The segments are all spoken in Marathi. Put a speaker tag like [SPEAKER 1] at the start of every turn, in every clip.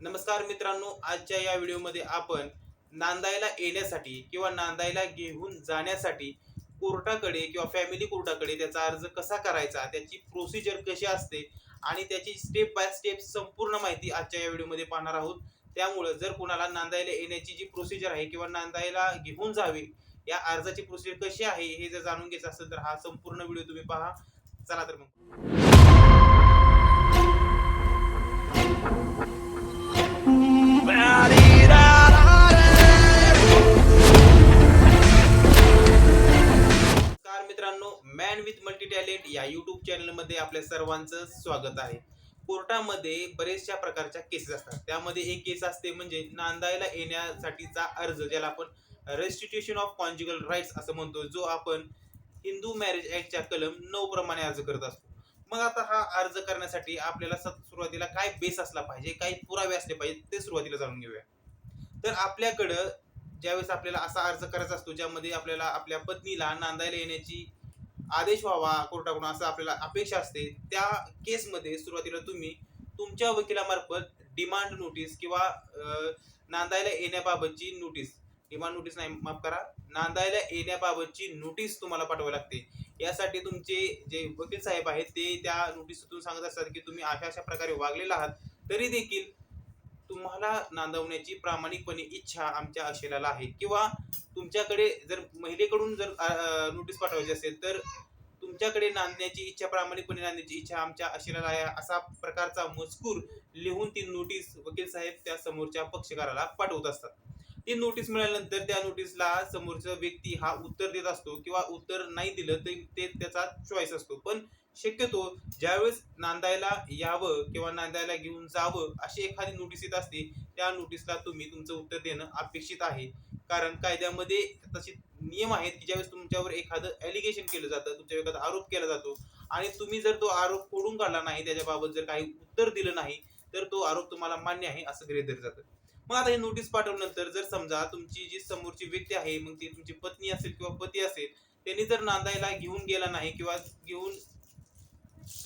[SPEAKER 1] नमस्कार मित्रांनो आजच्या या व्हिडिओमध्ये आपण नांदायला येण्यासाठी किंवा नांदायला घेऊन जाण्यासाठी कोर्टाकडे किंवा फॅमिली कोर्टाकडे त्याचा अर्ज कसा करायचा त्याची प्रोसिजर कशी असते आणि त्याची स्टेप बाय स्टेप संपूर्ण माहिती आजच्या या व्हिडिओमध्ये पाहणार आहोत. त्यामुळं जर कोणाला नांदायला येण्याची जी प्रोसिजर आहे किंवा नांदायला घेऊन जावे या अर्जाची प्रोसिजर कशी आहे हे जर जाणून घ्यायचं असेल तर हा संपूर्ण व्हिडिओ तुम्ही पहा. चला तर मग. मित्रांनो मॅन विथ मल्टी टॅलेंट या युट्यूब चॅनलमध्ये आपल्या सर्वांचं स्वागत आहे. कोर्टामध्ये बरेचशा प्रकारच्या केसेस असतात. त्यामध्ये एक केस असते म्हणजे नांदायला येण्यासाठीचा अर्ज ज्याला आपण रेस्टिट्यूशन ऑफ कॉन्ज्युगल राईट्स असं म्हणतो जो आपण हिंदू मॅरेज ऍक्टच्या कलम नऊ प्रमाणे अर्ज करत असतो. मग आता हा अर्ज करण्यासाठी आपल्याला सुरुवातीला काय बेस असला पाहिजे काही पुरावे असले पाहिजे ते सुरुवातीला जाणून घेऊया. तर आपल्याकडं ज्यावेळेस आपल्याला असा अर्ज करायचा असतो ज्यामध्ये आपल्याला आपल्या पत्नीला नांदायला येण्याची आदेश व्हावा कोर्टाकडून असं आपल्याला अपेक्षा असते त्या केसमध्ये सुरुवातीला तुम्ही तुमच्या वकिलामार्फत डिमांड नोटीस किंवा नांदायला येण्याबाबतची नोटीस डिमांड नोटीस नाही माफ करा. नांदायला येण्याबाबतची नोटीस तुम्हाला पाठवावी लागते. यासाठी तुमचे जे वकील साहेब आहेत ते त्या नोटीसतून सांगत असतात की तुम्ही अशा अशा प्रकारे वागलेला आहात तरी देखील तुम्हाला नांदवण्याची प्रामाणिकपणे इच्छा आमच्या अशिलाला आहे. किंवा तुमच्याकडे जर महिलेकडून जर नोटीस पाठवायची असेल तर तुमच्याकडे नांदण्याची इच्छा प्रामाणिकपणे नांदण्याची इच्छा आमच्या अशेलाला आहे. असा प्रकारचा मजकूर लिहून ती नोटीस वकील साहेब त्या समोरच्या पक्षकाराला पाठवत असतात. ती नोटीस मिळाल्यानंतर त्या नोटीसला समोरचा व्यक्ती हा उत्तर देत असतो किंवा उत्तर नाही दिलं तरी ते त्याचा चॉईस असतो. पण शक्यतो ज्यावेळेस नांदायला यावं किंवा नांदायला घेऊन जावं अशी एखादी नोटीस येत असते त्या नोटीसला तुम्ही तुमचं उत्तर देणं अपेक्षित आहे. कारण कायद्यामध्ये तसे नियम आहेत की ज्यावेळेस तुमच्यावर एखादं ॲलिगेशन केलं जातं तुमच्यावर एखादा आरोप केला जातो आणि तुम्ही जर तो आरोप फोडून काढला नाही त्याच्याबाबत जर काही उत्तर दिलं नाही तर तो आरोप तुम्हाला मान्य आहे असं गृहीत धरलं जातं. मग आता हे नोटीस पाठवल्यानंतर जर समजा तुमची जी समोरची व्यक्ती आहे मग ती तुमची पत्नी असेल किंवा पती असेल त्यांनी जर नांदायला घेऊन गेला नाही किंवा घेऊन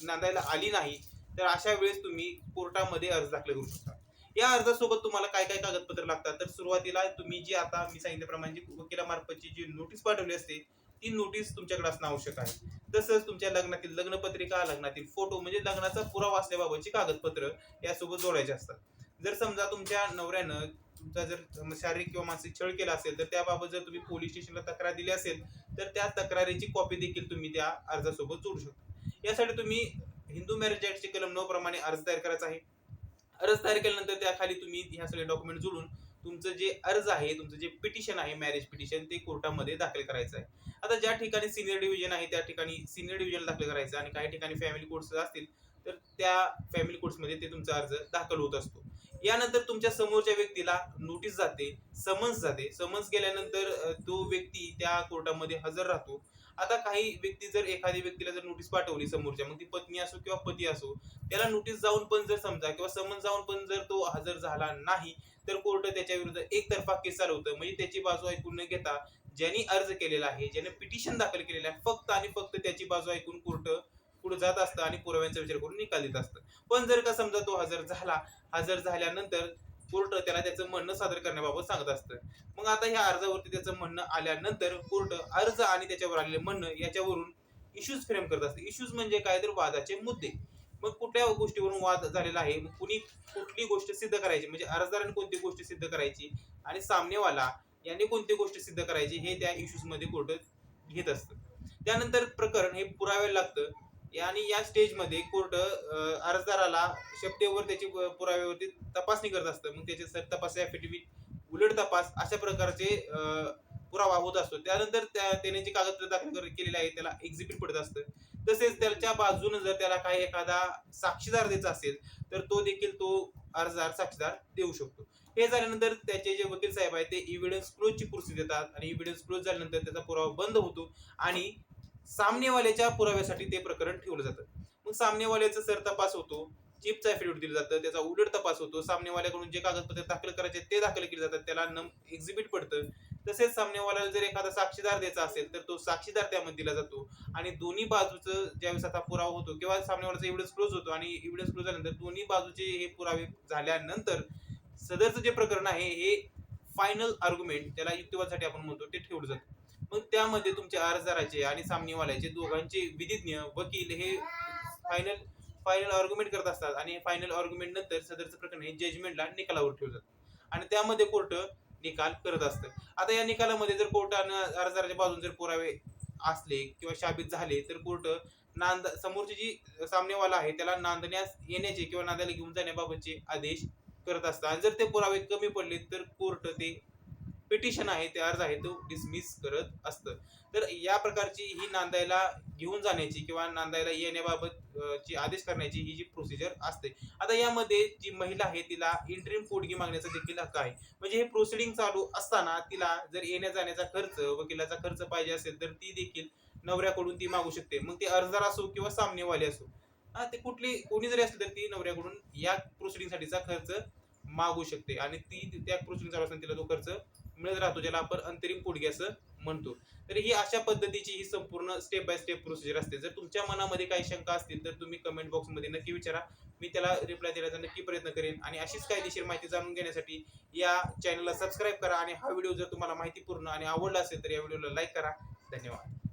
[SPEAKER 1] नांदायला आली नाही तर अशा वेळेस तुम्ही कोर्टामध्ये अर्ज दाखल करू शकता. या अर्जासोबत तुम्हाला काय काय कागदपत्र लागतात? तर सुरुवातीला तुम्ही जी आता मी सांगितल्याप्रमाणे जी वकिलामार्फतची जी नोटीस पाठवली असते ती नोटीस तुमच्याकडे असणं आवश्यक आहे. तसंच तुमच्या लग्नातील लग्नपत्रिका लग्नातील फोटो म्हणजे लग्नाचा पुरावा असल्याबाबतची कागदपत्र यासोबत जोडायचे असतात. जर समजा तुमच्या नवऱ्यानं तुमचा जर शारीरिक किंवा मानसिक छळ केला असेल तर त्याबाबत जर तुम्ही पोलीस स्टेशनला तक्रार दिली असेल तर त्या तक्रारीची कॉपी देखील तुम्ही त्या अर्जासोबत जोडू शकता. यासाठी तुम्ही हिंदू मॅरेज ऍक्टचे कलम नऊ प्रमाणे अर्ज तयार करायचा आहे. अर्ज तयार केल्यानंतर त्याखाली तुम्ही ह्या सगळे डॉक्युमेंट जोडून तुमचं जे अर्ज आहे तुमचं जे पिटिशन आहे मॅरेज पिटिशन ते कोर्टामध्ये दाखल करायचं आहे. आता ज्या ठिकाणी सिनियर डिव्हिजन आहे त्या ठिकाणी सिनियर डिव्हिजन दाखल करायचं आणि काही ठिकाणी फॅमिली कोर्ट्स असतील तर त्या फॅमिली कोर्ट्समध्ये ते तुमचा अर्ज दाखल होत असतो. यानंतर तुमच्या समोरच्या व्यक्तीला नोटीस जाते समन्स जाते. समन्स गेल्यानंतर तो व्यक्ती त्या कोर्टामध्ये हजर राहतो. आता काही व्यक्ती जर एखाद्या व्यक्तीला जर नोटीस पाठवली समोरच्या मग ती पत्नी असो किंवा पती असो त्याला नोटीस जाऊन पण जर समजा किंवा समन्स जाऊन पण जर तो हजर झाला नाही तर कोर्ट त्याच्या विरुद्ध एकतर्फा केस चालवतं. म्हणजे त्याची बाजू ऐकून न घेता ज्यांनी अर्ज केलेला आहे ज्याने पिटिशन दाखल केलेलं आहे फक्त आणि फक्त त्याची बाजू ऐकून कोर्ट पुढे जात असतं आणि पुराव्यांचा विचार करून निकाल देत असतं. पण जर का समजा तो हजर झाला हजर झाल्यानंतर कोर्ट त्याला त्याचं म्हणणं सादर करण्याबाबत सांगत असतं. मग आता ह्या अर्जावरती त्याचं म्हणणं आल्यानंतर कोर्ट अर्ज आणि त्याच्यावर आलेलं म्हणणं याच्यावरून इश्यूज फ्रेम करत असते. इश्यूज म्हणजे काय? तर वादाचे मुद्दे. मग कुठल्या गोष्टीवरून वाद झालेला आहे? मग कुणी कुठली गोष्ट सिद्ध करायची? म्हणजे अर्जदाराने कोणती गोष्ट सिद्ध करायची? आणि सामनेवाला यांनी कोणती गोष्ट सिद्ध करायची? हे त्या इश्यूजमध्ये कोर्ट घेत असतं. त्यानंतर प्रकरण हे पुरावे लागतं. आणि या स्टेजमध्ये कोर्ट अर्जदाराला शपथेवर त्याची पुराव्यावरती तपासणी करत असतं. मग त्याचे सर तपास ॲफिडेव्हिट उलट तपास अशा प्रकारचे पुरावा होत असतो. त्यानंतर त्या त्याने जे कागदपत्र दाखल केलेले आहे त्याला एक्झिबिट पडत असतं. तसेच त्याच्या बाजूने जर त्याला काही एखादा साक्षीदार द्यायचा असेल तर तो देखील तो अर्जदार साक्षीदार देऊ शकतो. हे झाल्यानंतर त्याचे जे वकील साहेब आहेत ते इव्हिडन्स क्लोजची पुरस्ती देतात आणि इव्हिडन्स क्लोज झाल्यानंतर त्याचा पुरावा बंद होतो आणि सामनेवाल्याच्या पुराव्यासाठी ते प्रकरण ठेवलं जातं. मग सामनेवाल्याचा सर तपास होतो चिपचा ॲफिडेव्हिट दिलं जातं त्याचा उलट तपास होतो सामनेवाल्याकडून जे कागदपत्र दाखल करायचे ते दाखल केले जातात त्याला नम एक्झिबिट पडतं. तसेच सामनेवाल्याला जर एखादा साक्षीदार द्यायचा असेल तर तो साक्षीदार त्यामध्ये दिला जातो. आणि दोन्ही बाजूचं ज्यावेळेस आता पुरावा होतो किंवा सामनेवाल्याचा एव्हिडन्स क्लोज होतो आणि एव्हिडन्स क्लोज झाल्यानंतर दोन्ही बाजूचे हे पुरावे झाल्यानंतर सदरचं जे प्रकरण आहे हे फायनल आर्ग्युमेंट त्याला युक्तिवादासाठी आपण म्हणतो ते ठेवलं जातं. मग त्यामध्ये तुमच्या अर्जदाराचे आणि सामनेवाल्याचे दोघांचे विधिज्ञ वकील हे फायनल फायनल आर्ग्युमेंट करत असतात आणि फायनल आर्ग्युमेंट नंतर सदरचं प्रकरण हे जजमेंटला निकालावर ठेवतात. आणि त्यामध्ये कोर्ट निकाल करत असतं. आता या निकालामध्ये जर कोर्टानं अर्जदाराच्या बाजून जर पुरावे असले किंवा शाबित झाले तर कोर्ट नांद समोरची जी सामनेवाला आहे त्याला नांदण्यास येण्याचे किंवा नांदायला घेऊन जाण्याबाबतचे आदेश करत असतात. आणि जर ते पुरावे कमी पडले तर कोर्ट ते पिटिशन आहे ते अर्ज आहे तो डिसमिस करत असतं. तर या प्रकारची ही नांदायला घेऊन जाण्याची किंवा नांदायला येण्याबाबत ची आदेश करण्याची ही जी प्रोसिजर असते. आता यामध्ये जी महिला आहे तिला इंटरिम पोटगी मागण्याचा देखील हक्क आहे. म्हणजे हे प्रोसिडिंग चालू असताना तिला जर येण्या जाण्याचा खर्च वकिलाचा खर्च पाहिजे असेल तर ती देखील नवऱ्याकडून ती मागू शकते. मग ते अर्जदार असो किंवा सामनेवाले असो हा ते कुठली कोणी जरी असले तर ती नवऱ्याकडून या प्रोसिडिंगसाठीचा खर्च मागू शकते. आणि ती त्या प्रोसिडिंग चालू असताना तिला तो खर्च मिळत राहतो ज्याला आपण अंतरिम पुडगे असं म्हणतो. तर ही अशा पद्धतीची ही संपूर्ण स्टेप बाय स्टेप प्रोसिजर असते. जर तुमच्या मनामध्ये काही शंका असतील तर तुम्ही कमेंट बॉक्समध्ये नक्की विचारा. मी त्याला रिप्लाय देण्याचा नक्की प्रयत्न करेन. आणि अशीच कायदेशीर माहिती जाणून घेण्यासाठी या चॅनलला सबस्क्राईब करा. आणि हा व्हिडिओ जर तुम्हाला माहितीपूर्ण आणि आवडला असेल तर या व्हिडिओला लाईक करा. धन्यवाद.